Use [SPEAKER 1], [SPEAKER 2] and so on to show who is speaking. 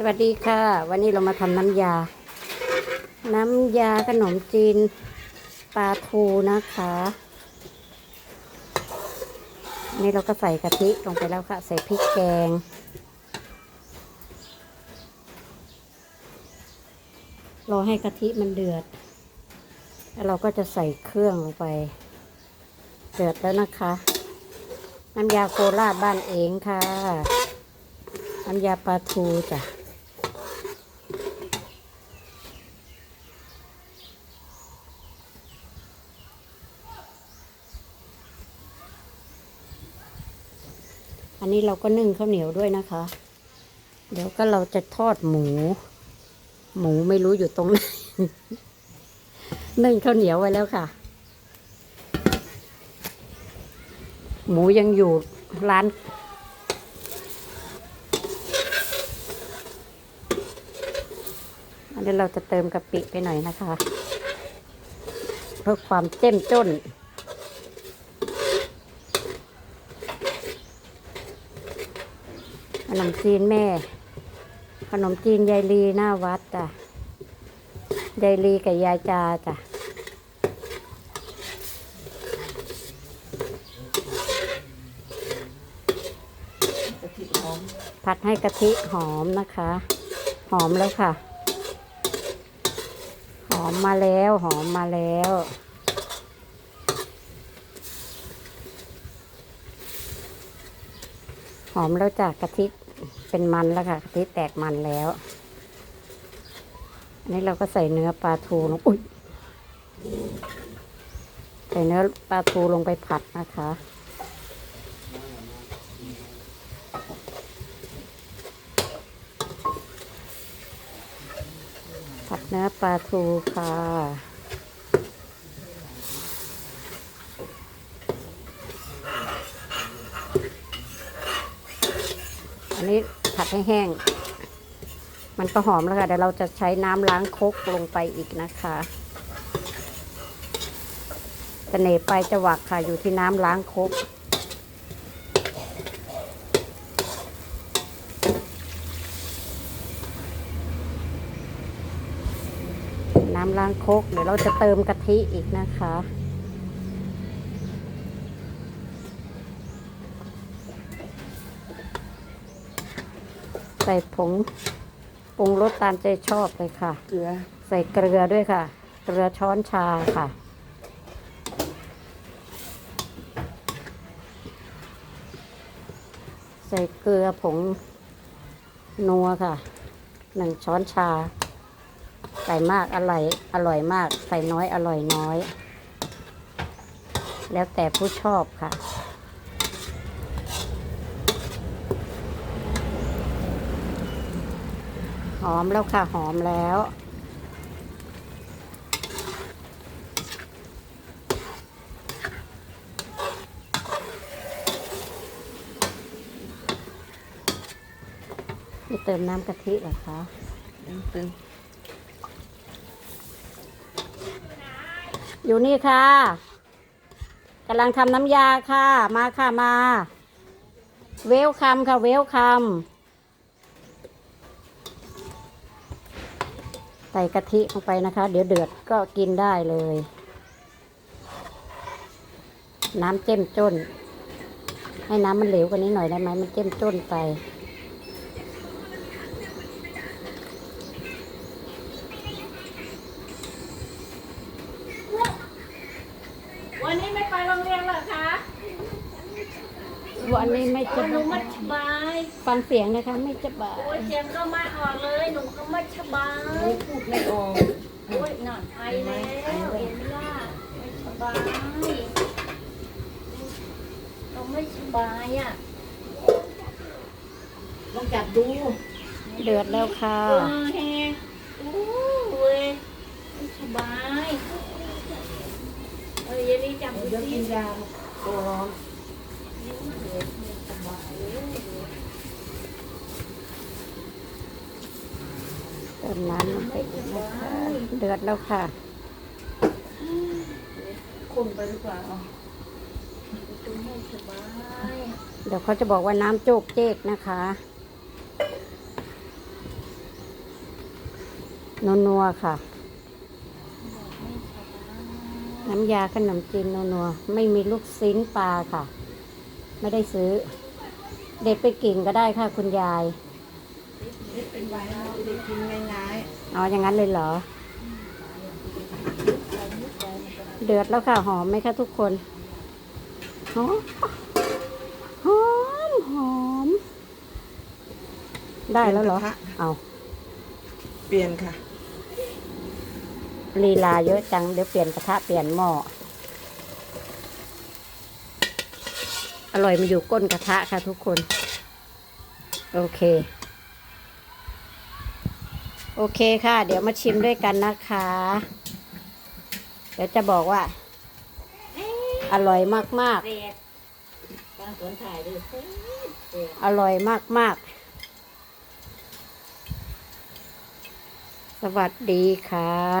[SPEAKER 1] สวัสดีค่ะ วันนี้เรามาทำน้ำยา น้ำยาขนมจีนปลาทูนะคะนนี่เราก็ใส่กะทิลงไปแล้วค่ะ ใส่พริกแกง รอให้กะทิมันเดือด แล้วเราก็จะใส่เครื่องลงไป เดือดแล้วนะคะ น้ำยาโคราชบ้านเองค่ะ น้ำยาปลาทูจ้ะ นนี้เราก็นึ่งข้าวเหนียวด้วยนะคะ เดี๋ยวก็เราจะทอดหมู หมูไม่รู้อยู่ตรงไหน นึ่งข้าวเหนียวไว้แล้วค่ะ หมูยังอยู่ร้านอันนี้เราจะเติมกะปิไปหน่อยนะคะ เพื่อความเจ้มจ้น ขนมจีนแม่ ขนมจีนยายลีหน้าวัดจ้ะยายลีกับยายจาจ้ะผัดให้กะทิหอมนะคะ หอมแล้วค่ะ หอมมาแล้วหอมมาแล้ว อมแล้วจากกะทิเป็นมันแล้วค่ะกะทิแตกมันแล้วอันนี้เราก็ใส่เนื้อปลาทูลงอุ้ยใส่เนื้อปลาทูลงไปผัดนะคะผัดเนื้อปลาทูค่ะ อันนี้ผัดให้แห้ง มันก็หอมแล้วค่ะเดี๋ยวเราจะใช้น้ำล้างคกลงไปอีกนะคะเสน่ห์ไปจะหวักค่ะอยู่ที่น้ำล้างคกน้ำล้างคกเดี๋ยวเราจะเติมกะทิอีกนะคะ ส่ผงปรุงรสตามใจชอบเลยค่ะ
[SPEAKER 2] เกลือ
[SPEAKER 1] ใส่เกลือด้วยค่ะ เกลือช้อนชาค่ะ ใส่เกลือผงนัวค่ะหนึ่งช้อนชา ใส่มากอร่อยอร่อยมาก ใส่น้อยอร่อยน้อย แล้วแต่ผู้ชอบค่ะ หอมแล้วค่ะ หอมแล้วนี่เติมน้ำกะทิเหรอคะ
[SPEAKER 2] ตึง
[SPEAKER 1] อยู่นี่ค่ะกำลังทำน้ำยาค่ะ มาค่ะมา เวลคัมค่ะ เวลคัม ใส่กะทิลงไปนะคะ เดี๋ยวเดือดก็กินได้เลย น้ำเจ้มจ้น ให้น้ำมันเหลวกว่านี้หน่อยได้ไหมมันเจ้มจ้นไป
[SPEAKER 3] วันนี้ไม่ไปโรงเรียนเหรอคะ
[SPEAKER 1] วันนี้ไม่
[SPEAKER 3] โอ้
[SPEAKER 1] จะ
[SPEAKER 3] หนูไม่สบาย
[SPEAKER 1] ฟังเสียงนะคะ ไม่จะบา
[SPEAKER 3] โอ้
[SPEAKER 1] ย
[SPEAKER 3] ยเสียงก็ไม่ออกเลย หนูก็ไม่สบาย
[SPEAKER 2] ๆพูดไม่ออก
[SPEAKER 3] โอ้ยนอนไอแล้วเห็นไหมล่ะไม่สบายเราไม่สบายอะ
[SPEAKER 2] ลองจับดู
[SPEAKER 1] เดือดแล้วค่ะ
[SPEAKER 3] เออแฮโอ้เว้ยไม่สบายเออเยันนี้จับดู
[SPEAKER 2] เดี๋ยว
[SPEAKER 3] สิ
[SPEAKER 2] กินยาตัวร้อน
[SPEAKER 1] เติมน้ำลงไปอีกนะคะเดือดแล้วค่ะ
[SPEAKER 2] คนไปหรือเปล่า
[SPEAKER 3] ดูไม่สบาย
[SPEAKER 1] เดี๋ยวเขาจะบอกว่าน้ำโจกเจกนะคะนัวๆค่ะ น้ำยาขนมจีนนัวๆไม่มีลูกซิ้นปลาค่ะ ไม่ได้ซื้อ เด็ดไปกิ่งก็ได้ค่ะคุณยาย
[SPEAKER 2] นี่เป็นไว้เราได้ กินง่าย
[SPEAKER 1] อ๋ออย่างนั้นเลยเหรอ เดือดแล้วค่ะหอมไหมคะทุกคนหอมหอมหอม
[SPEAKER 2] ๆ
[SPEAKER 1] ได้แล้วเหรอ
[SPEAKER 2] ปยนกะทะ
[SPEAKER 1] เอา
[SPEAKER 2] เปลี่ยนค่ะ
[SPEAKER 1] ลีลาเยอะจังเดี๋ยวเปลี่ยนกระทะเปลี่ยนหม้ออร่อยมาอยู่ก้นกระทะค่ะทุกคน โอเค โอเคค่ะ เดี๋ยวมาชิมด้วยกันนะคะ เดี๋ยวจะบอกว่า อร่อยมาก
[SPEAKER 3] ๆากางสวนถ่ายด้วย
[SPEAKER 1] อร่อยมากๆ สวัสดีค่ะ